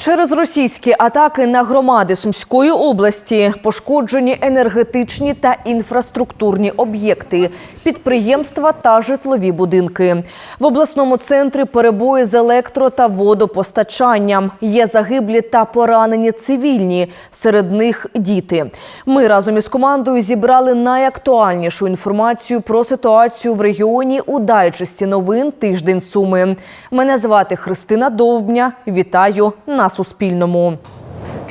Через російські атаки на громади Сумської області пошкоджені енергетичні та інфраструктурні об'єкти, підприємства та житлові будинки. В обласному центрі перебої з електро та водопостачанням. Є загиблі та поранені цивільні, серед них діти. Ми разом із командою зібрали найактуальнішу інформацію про ситуацію в регіоні у дайджесті новин Тиждень Суми. Мене звати Христина Довбня. Вітаю на Суспільному.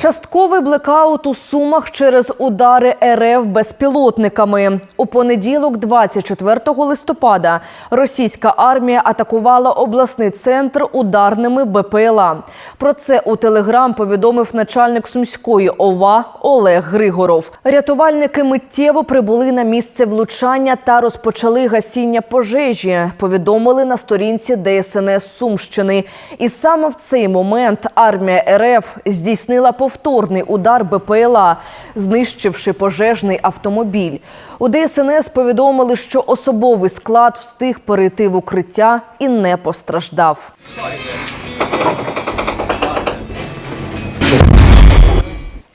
Частковий блекаут у Сумах через удари РФ безпілотниками. У понеділок, 24 листопада, російська армія атакувала обласний центр ударними БПЛА. Про це у телеграм повідомив начальник сумської ОВА Олег Григоров. Рятувальники миттєво прибули на місце влучання та розпочали гасіння пожежі. Повідомили на сторінці ДСНС Сумщини. І саме в цей момент армія РФ здійснила повторний удар БПЛА, знищивши пожежний автомобіль. У ДСНС повідомили, що особовий склад встиг перейти в укриття і не постраждав.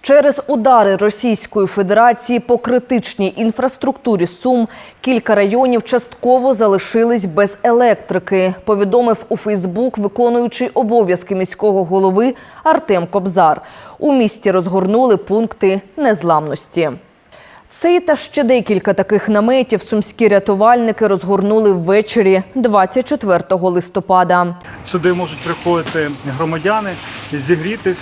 Через удари Російської Федерації по критичній інфраструктурі Сум кілька районів частково залишились без електрики. Повідомив у Фейсбук виконуючий обов'язки міського голови Артем Кобзар. У місті розгорнули пункти незламності. Цей та ще декілька таких наметів сумські рятувальники розгорнули ввечері 24 листопада. Сюди можуть приходити громадяни, зігрітись,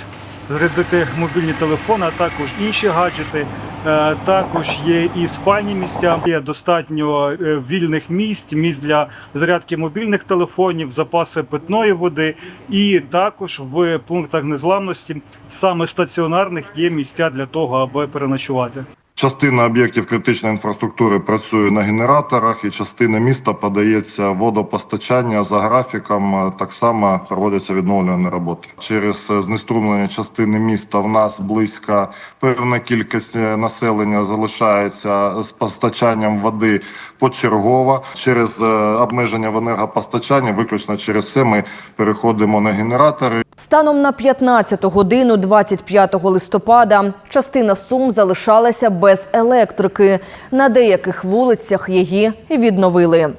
зарядити мобільні телефони, а також інші гаджети. Е, Також є і спальні місця. Є достатньо е, вільних місць, місць для зарядки мобільних телефонів, запаси питної води. І також в пунктах незламності саме стаціонарних є місця для того, аби переночувати. Частина об'єктів критичної інфраструктури працює на генераторах, і частина міста подається водопостачання за графіком. Так само проводяться відновлювані роботи. Через е, знеструмлення частини міста в нас близько певна кількість е, населення залишається з постачанням води почергово. Через е, обмеження в енергопостачанні, виключно через це ми переходимо на генератори. Станом на 15 годину 25 листопада частина Сум залишалася без електрики. На деяких вулицях її відновили.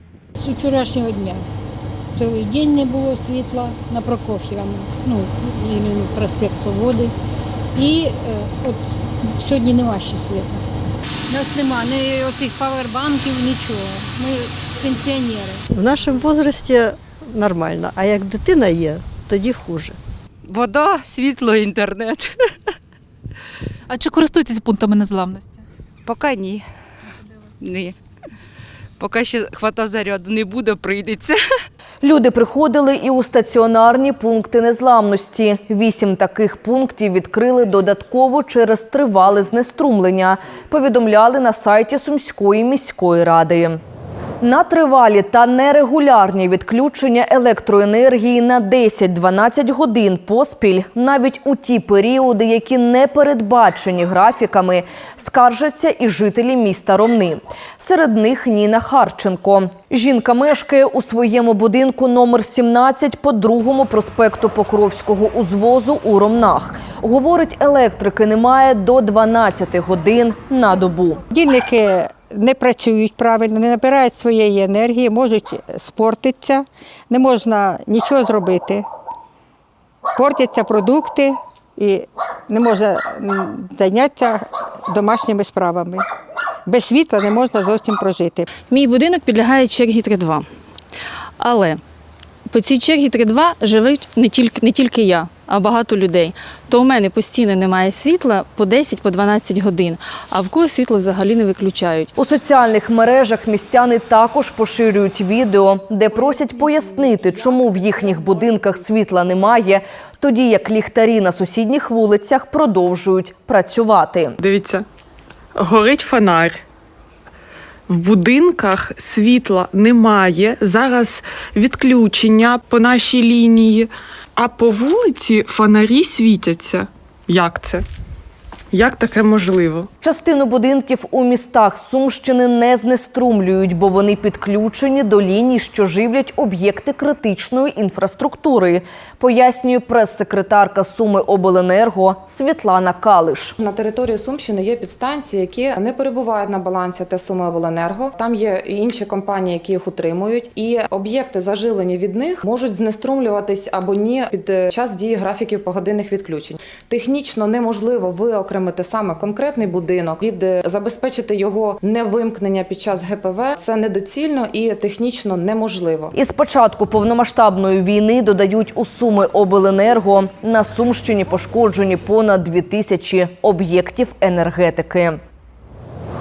З вчорашнього дня. Цілий день не було світла на Прокоф'єва, ну, іменно проспект Свободи. І е, от сьогодні нема ще світла. У нас нема ні оцих павербанків, нічого. Ми пенсіонери. В нашому возрасті нормально, а як дитина є, тоді хуже. Вода, світло, інтернет. А чи користуєтесь пунктами незламності? Поки ні. Ні. Поки ще хвата заряду не буде, прийдеться. Люди приходили і у стаціонарні пункти незламності. Вісім таких пунктів відкрили додатково через тривале знеструмлення. Повідомляли на сайті Сумської міської ради. На тривалі та нерегулярні відключення електроенергії на 10-12 годин поспіль, навіть у ті періоди, які не передбачені графіками, скаржаться і жителі міста Ромни. Серед них Ніна Харченко. Жінка мешкає у своєму будинку номер 17 по другому проспекту Покровського узвозу у Ромнах. Говорить, електрики немає до 12 годин на добу. Дільники не працюють правильно, не набирають своєї енергії, можуть спортитися, не можна нічого зробити. Портяться продукти і не можна зайнятися домашніми справами. Без світла не можна зовсім прожити. Мій будинок підлягає чергі 3.2. Але по цій чергі 3.2 живуть не тільки, не тільки я, а багато людей. То у мене постійно немає світла по 10-12 годин, а в когось світло взагалі не виключають. У соціальних мережах містяни також поширюють відео, де просять пояснити, чому в їхніх будинках світла немає, тоді як ліхтарі на сусідніх вулицях продовжують працювати. Дивіться, горить фонарь. В будинках світла немає. Зараз відключення по нашій лінії, а по вулиці фонарі світяться. Як це? Як таке можливо? Частину будинків у містах Сумщини не знеструмлюють, бо вони підключені до ліній, що живлять об'єкти критичної інфраструктури, пояснює прес-секретарка Суми Обленерго Світлана Калиш. На території Сумщини є підстанції, які не перебувають на балансі ТЕС «Суми Обленерго. Там є і інші компанії, які їх утримують, і об'єкти заживлені від них можуть знеструмлюватись або ні під е, час дії графіків погодинних відключень. Технічно неможливо виокремити саме конкретний будинок від е, забезпечити його невимкнення під час ГПВ. Це недоцільно і технічно неможливо. Із початку повномасштабної війни додають у Суми Обленерго на Сумщині пошкоджені понад дві тисячі об'єктів енергетики.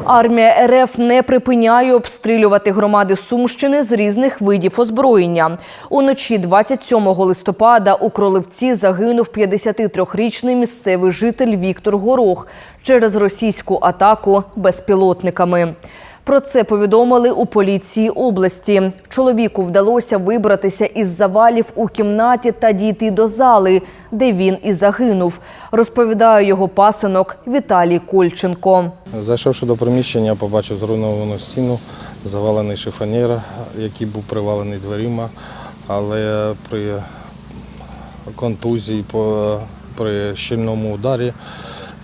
Армія РФ не припиняє обстрілювати громади Сумщини з різних видів озброєння. Уночі 27 листопада у Кроливці загинув 53-річний місцевий житель Віктор Горох через російську атаку безпілотниками. Про це повідомили у поліції області. Чоловіку вдалося вибратися із завалів у кімнаті та дійти до зали, де він і загинув. Розповідає його пасинок Віталій Кольченко. Зайшовши до приміщення, побачив зруйновану стіну, завалений шифонєр, який був привалений дверима, але при контузії, при щільному ударі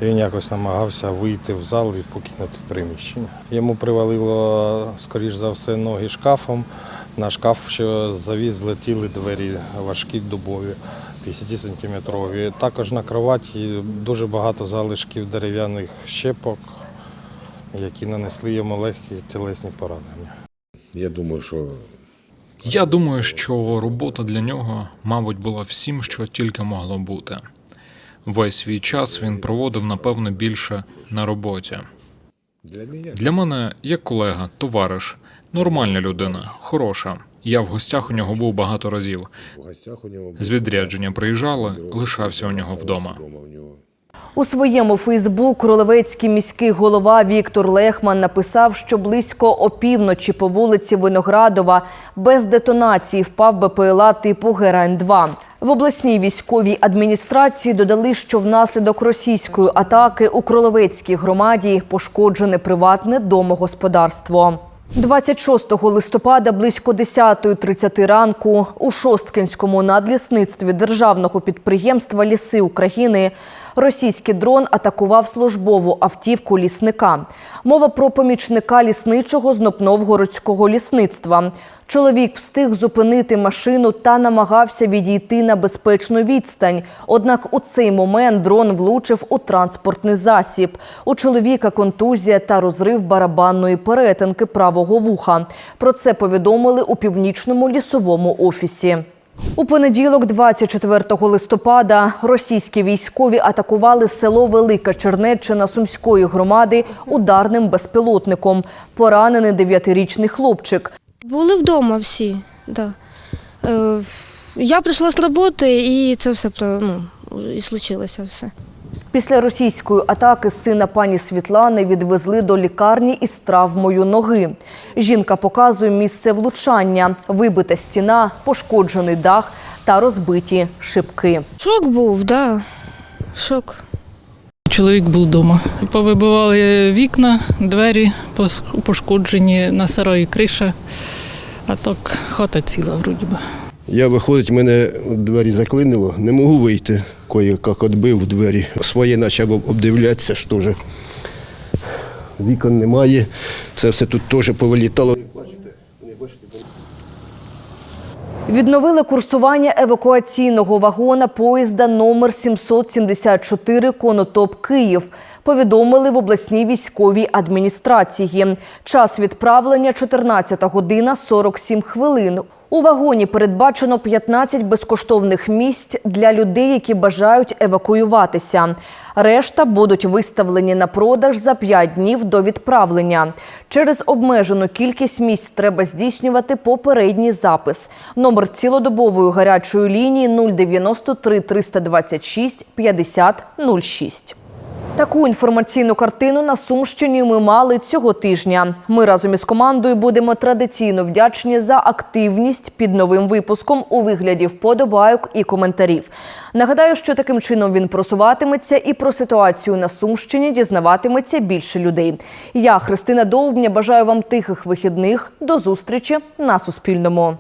він якось намагався вийти в зал і покинути приміщення. Йому привалило, скоріш за все, ноги шкафом. На шкаф, що завіз, злетіли двері важкі дубові. 50-сантиметрові. Також на кроваті дуже багато залишків дерев'яних щепок, які нанесли йому легкі тілесні поранення. Я думаю, що Я думаю, що робота для нього, мабуть, була всім, що тільки могло бути. Весь свій час він проводив, напевно, більше на роботі. для мене як колега, товариш, нормальна людина, хороша. Я в гостях у нього був багато разів. З відрядження приїжджали, лишався у нього вдома. У своєму Фейсбук Кролевецький міський голова Віктор Лехман написав, що близько опівночі по вулиці Виноградова без детонації впав БПЛА типу Герань-2. В обласній військовій адміністрації додали, що внаслідок російської атаки у Кроловецькій громаді пошкоджене приватне домогосподарство. 26 листопада близько 10.30 ранку у Шосткинському надлісництві державного підприємства Ліси України російський дрон атакував службову автівку лісника. Мова про помічника лісничого з Новгородського лісництва. Чоловік встиг зупинити машину та намагався відійти на безпечну відстань. Однак у цей момент дрон влучив у транспортний засіб. У чоловіка контузія та розрив барабанної перетинки правого вуха. Про це повідомили у північному лісовому офісі. У понеділок, 24 листопада, російські військові атакували село Велика Чернеччина Сумської громади ударним безпілотником. Поранений дев'ятирічний хлопчик. Були вдома всі, да. Е, я прийшла з роботи і це все ну, і случилося все. Після російської атаки сина пані Світлани відвезли до лікарні із травмою ноги. Жінка показує місце влучання: вибита стіна, пошкоджений дах та розбиті шибки. Шок був, да. Шок. Чоловік був вдома. Повибивали вікна, двері пошкоджені на сарої криша, а так хата ціла вроді би. Я виходить, мене двері заклинило, не можу вийти. Кое-як відбив двері. Своє почав обдивлятися, що вже вікон немає. Це все тут теж повилітало. Відновили курсування евакуаційного вагона поїзда номер 774 Конотоп Київ. Повідомили в обласній військовій адміністрації. Час відправлення 14 година 47 хвилин. У вагоні передбачено 15 безкоштовних місць для людей, які бажають евакуюватися. Решта будуть виставлені на продаж за 5 днів до відправлення. Через обмежену кількість місць треба здійснювати попередній запис. Номер цілодобової гарячої лінії 093 326 50 06. Таку інформаційну картину на Сумщині ми мали цього тижня. Ми разом із командою будемо традиційно вдячні за активність під новим випуском у вигляді вподобайок і коментарів. Нагадаю, що таким чином він просуватиметься і про ситуацію на Сумщині дізнаватиметься більше людей. Я, Христина Довбня, бажаю вам тихих вихідних. До зустрічі на Суспільному.